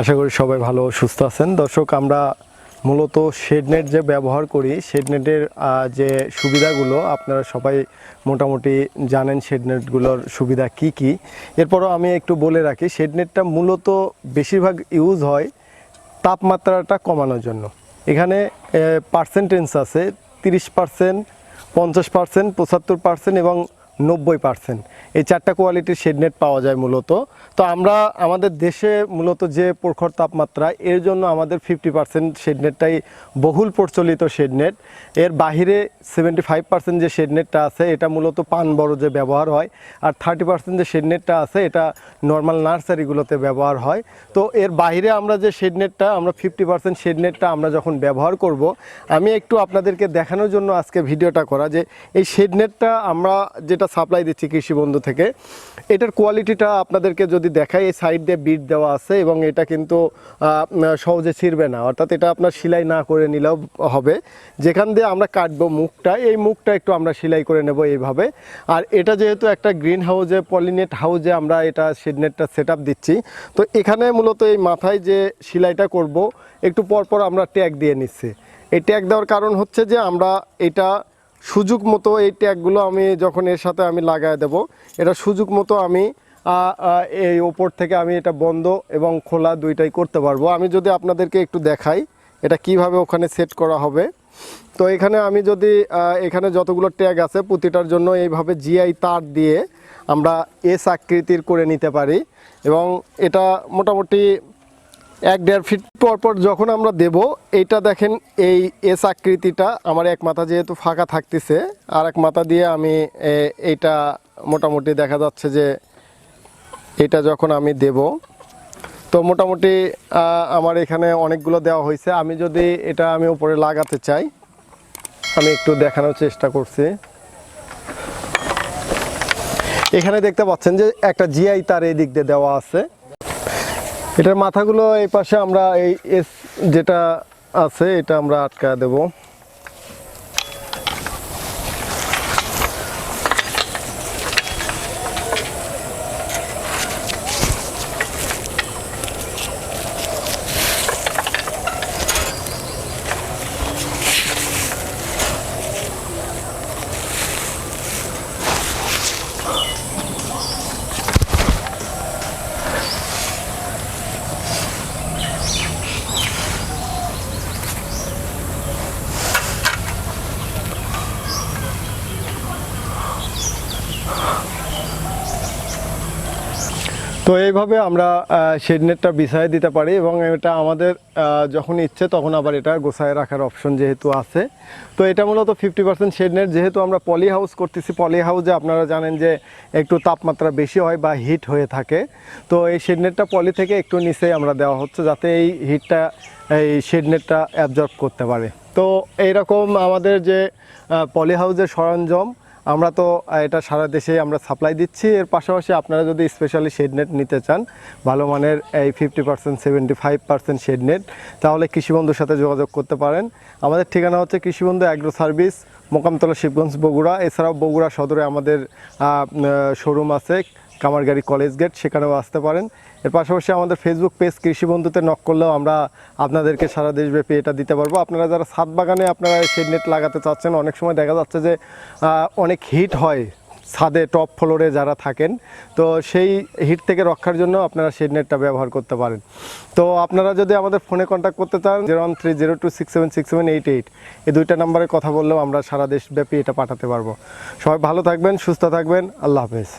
আশা করি সবাই ভালো সুস্থ আছেন। দর্শক, আমরা মূলত শেডনেট যে ব্যবহার করি, শেডনেটের যে সুবিধাগুলো, আপনারা সবাই মোটামুটি জানেন শেডনেটগুলোর সুবিধা কি কি। এরপরও আমি একটু বলে রাখি, শেডনেটটা মূলত বেশিরভাগ ইউজ হয় তাপমাত্রাটা কমানোর জন্য। এখানে পার্সেন্টেন্স আছে, তিরিশ পার্সেন্ট পঞ্চাশ পার্সেন্ট পঁচাত্তর পার্সেন্ট এবং নব্বই পার্সেন্ট এই চারটা কোয়ালিটির শেডনেট পাওয়া যায় মূলত। তো আমরা আমাদের দেশে মূলত যে প্রখর তাপমাত্রা, এর জন্য আমাদের ফিফটি পার্সেন্ট শেডনেটটাই বহুল প্রচলিত শেডনেট এর বাহিরে সেভেন্টি ফাইভ পার্সেন্ট যে শেডনেটটা আছে, এটা মূলত পান বড় যে ব্যবহার হয়। আর থার্টি পার্সেন্ট যে শেডনেটটা আছে, এটা নর্মাল নার্সারিগুলোতে ব্যবহার হয়। তো এর বাইরে আমরা যে শেডনেটটা আমরা ফিফটি পার্সেন্ট শেডনেটটা আমরা যখন ব্যবহার করব, আমি একটু আপনাদেরকে দেখানোর জন্য আজকে ভিডিওটা করা যে, এই শেডনেটটা আমরা যেটা সাপ্লাই দিচ্ছি কৃষি বন্ধু থেকে। এটার কোয়ালিটিটা আপনাদেরকে যদি দেখাই, এই সাইড দিয়ে বিট দেওয়া আছে এবং এটা কিন্তু সহজে ছিঁড়বে না। অর্থাৎ এটা আপনার সেলাই না করে নিলেও হবে। যেখান দিয়ে আমরা কাটবো মুখটা, এই মুখটা একটু আমরা সেলাই করে নেব এইভাবে। আর এটা যেহেতু একটা গ্রিন হাউজে, পলিনেট হাউজে আমরা এটা শেডনেটটা সেট দিচ্ছি। তো এখানে মূলত এই মাথায় যে সেলাইটা করব, একটু পরপর আমরা ট্যাগ দিয়ে নিচ্ছি। এই ট্যাগ দেওয়ার কারণ হচ্ছে যে আমরা এটা সুযোগ মতো এই ট্যাগগুলো আমি যখন এর সাথে আমি লাগায় দেব এটা সুযোগ মতো আমি এই ওপর থেকে আমি এটা বন্ধ এবং খোলা দুইটাই করতে পারব। আমি যদি আপনাদেরকে একটু দেখাই, এটা কীভাবে ওখানে সেট করা হবে। তো এখানে আমি যদি এখানে যতগুলো ট্যাগ আছে, প্রতিটার জন্য এইভাবে জিআই তার দিয়ে আমরা এস আকৃতির করে নিতে পারি। এবং এটা মোটামুটি এক দেড় ফিট পর পর যখন আমরা দেব, এইটা দেখেন এই এস আকৃতিটা আমার এক মাথা যেহেতু ফাঁকা থাকতেছে, আর এক মাথা দিয়ে আমি এইটা মোটামুটি দেখা যাচ্ছে যে এটা যখন আমি দেব, তো মোটামুটি আমার এখানে অনেকগুলো দেওয়া হয়েছে। আমি যদি এটা আমি উপরে লাগাতে চাই, আমি একটু দেখানোর চেষ্টা করছি। এখানে দেখতে পাচ্ছেন যে একটা জিআই তার এই দিক দিয়ে দেওয়া আছে। এটার মাথাগুলো এই পাশে আমরা এই এস যেটা আছে এটা আমরা আটকা দেব। তো এইভাবে আমরা শেডনেটটা বিছায় দিতে পারি এবং এটা আমাদের যখন ইচ্ছে তখন আবার এটা গোছায় রাখার অপশন যেহেতু আছে। তো এটা মূলত ফিফটি পার্সেন্ট শেডনেট, যেহেতু আমরা পলি হাউস করতেছি পলি হাউসে আপনারা জানেন যে একটু তাপমাত্রা বেশি হয় বা হিট হয়ে থাকে। তো এই শেডনেটটা পলি থেকে একটু নিচে আমরা দেওয়া হচ্ছে যাতে এই হিটটা এই শেডনেটটা অ্যাবজর্ব করতে পারে। তো এইরকম আমাদের যে পলি হাউসের সরঞ্জাম আমরা তো এটা সারা দেশে আমরা সাপ্লাই দিচ্ছি। এর পাশাপাশি আপনারা যদি স্পেশালি শেডনেট নিতে চান, ভালো মানের এই fifty percent seventy five percent shade net তাহলে কৃষিবন্ধুর সাথে যোগাযোগ করতে পারেন। আমাদের ঠিকানা হচ্ছে কৃষিবন্ধু অ্যাগ্রো সার্ভিস মোকামতলা শিবগঞ্জ, বগুড়া। এছাড়াও বগুড়া সদরে আমাদের শোরুম আছে। কামারগাড়ি কলেজ গেট, সেখানেও আসতে পারেন। এর পাশাপাশি আমাদের ফেসবুক পেজ কৃষি বন্ধুতে নক করলেও আমরা আপনাদেরকে সারা দেশব্যাপী এটা দিতে পারব। আপনারা যারা ছাদ বাগানে আপনারা শেড নেট লাগাতে চাচ্ছেন, অনেক সময় দেখা যাচ্ছে যে অনেক হিট হয় ছাদে টপ ফ্লোরে যারা থাকেন। তো সেই হিট থেকে রক্ষার জন্য আপনারা শেড নেটটা ব্যবহার করতে পারেন। তো আপনারা যদি আমাদের ফোনে কন্ট্যাক্ট করতে চান zero one three zero two six seven six seven eight eight এই দুইটা নাম্বারে কথা বললেও আমরা সারা দেশব্যাপী এটা পাঠাতে পারব। সবাই ভালো থাকবেন, সুস্থ থাকবেন। আল্লাহ হাফেজ।